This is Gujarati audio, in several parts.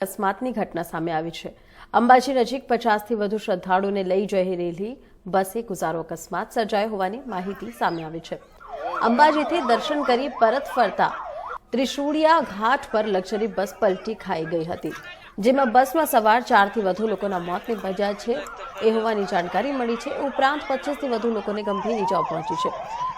અકસ્માતની ઘટના સામે આવી છે. અંબાજી નજીક પચાસથી વધુ શ્રદ્ધાળુઓને લઈ જઈ રહેલી બસે ગુજારો અકસ્માત સર્જાયો હોવાની માહિતી સામે આવી છે. અંબાજીથી દર્શન કરી પરત ફરતા ત્રિશુળિયા ઘાટ પર લક્ઝરી બસ પલટી ખાઈ ગઈ હતી, જેમાં બસમાં સવાર ચારથી વધુ લોકોના મોત નિપજ્યા છે. એ હોવાની જાણકારી મળી છે. ઉપરાંત પચીસથી વધુ લોકોને ગંભીર ઇજાઓ પહોંચી છે.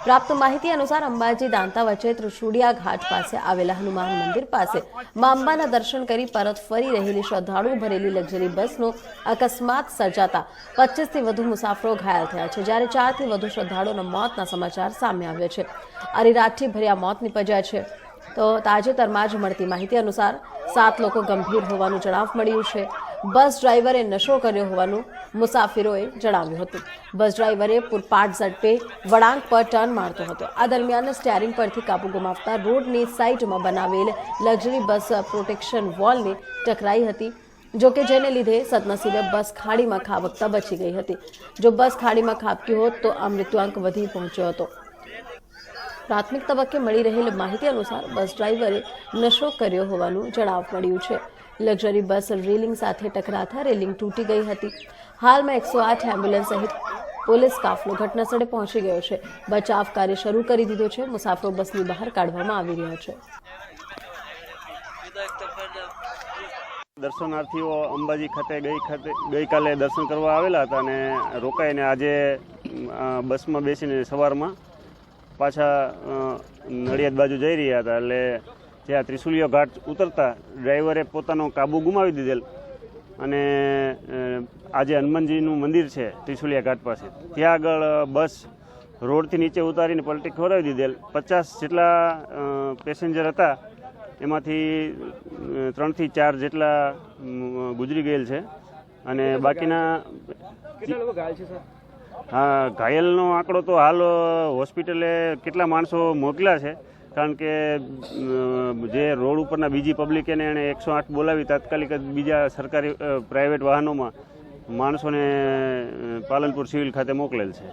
પ્રાપ્ત માહિતી અનુસાર અંબાજી દાંતા વચ્ચે ત્રિશુળિયા ઘાટ પાસે આવેલા હનુમાન મંદિર પાસે મા અંબાના દર્શન કરી પરત ફરી રહેલી શ્રદ્ધાળુ ભરેલી લક્ઝરી બસનો અકસ્માત સર્જાતા પચીસથી વધુ મુસાફરો ઘાયલ થયા છે, જ્યારે ચારથી વધુ શ્રદ્ધાળુઓના મોતના સમાચાર સામે આવ્યા છે. અરેરાટી ભર્યા મોત નિપજ્યા છે. તો તાજેતરમાં જ મળતી માહિતી અનુસાર સાત લોકો ગંભીર હોવાનું જણાવ મળ્યું છે. બસ ડ્રાઈવરે નશો કર્યો હોવાનું મુસાફરોએ જણાવ્યું હતું. બસ ડ્રાઈવરે પૂરપાટ ઝડપે વળાંક પર ટર્ન મારતો હતો. આ દરમિયાન સ્ટેરિંગ પરથી કાબુ ગુમાવતા રોડની સાઇડમાં બનાવેલ લક્ઝરી બસ પ્રોટેક્શન વોલને ટકરાઈ હતી, જો કે જેને લીધે સદનસીબે બસ ખાડીમાં ખાબકતા બચી ગઈ હતી. જો બસ ખાડીમાં ખાબકી હોત તો આ મૃત્યુઆંક વધી પહોંચ્યો હતો. પ્રાથમિક તબક્કે મળી રહેલ માહિતી અનુસાર બસ ડ્રાઈવરે નશો કર્યો હોવાનું જણાવ મળ્યું છે. લક્ઝરી બસ રેલિંગ સાથે ટકરાતા રેલિંગ તૂટી ગઈ હતી. હાલમાં એકસો આઠ એમ્બ્યુલન્સ સહિત પોલીસ કાફલો ઘટનાસ્થળે પહોંચી ગયો છે. બચાવ કાર્ય શરૂ કરી દીધો છે. મુસાફરો બસની બહાર કાઢવામાં આવી રહ્યા છે. દર્શનાર્થીઓ અંબાજી ખાતે ગઈ ખાતે ગઈકાલે દર્શન કરવા આવેલા હતા અને રોકાઈને આજે બસમાં બેસીને સવારમાં પાછા નડિયાદ બાજુ જઈ રહ્યા હતા એટલે જ્યાં ત્રિશુલિયો ઘાટ ઉતરતા ડ્રાઈવરે પોતાનો કાબુ ગુમાવી દીધેલ. અને આજે હનુમાનજીનું મંદિર છે ત્રિશુલિયા ઘાટ પાસે ત્યાં આગળ બસ રોડથી નીચે ઉતારીને પલટી ખોરાવી દીધેલ. પચાસ જેટલા પેસેન્જર હતા એમાંથી ત્રણથી ચાર જેટલા ગુજરી ગયેલ છે. અને બાકીના હા ઘાયલનો આંકડો તો હાલ હોસ્પિટલે કેટલા માણસો મોકલ્યા છે? કારણ કે જે રોડ ઉપરના બીજી પબ્લિકેને એણે એકસો આઠ બોલાવી તાત્કાલિક જ બીજા સરકારી પ્રાઇવેટ વાહનોમાં માણસોને પાલનપુર સિવિલ ખાતે મોકલેલ છે.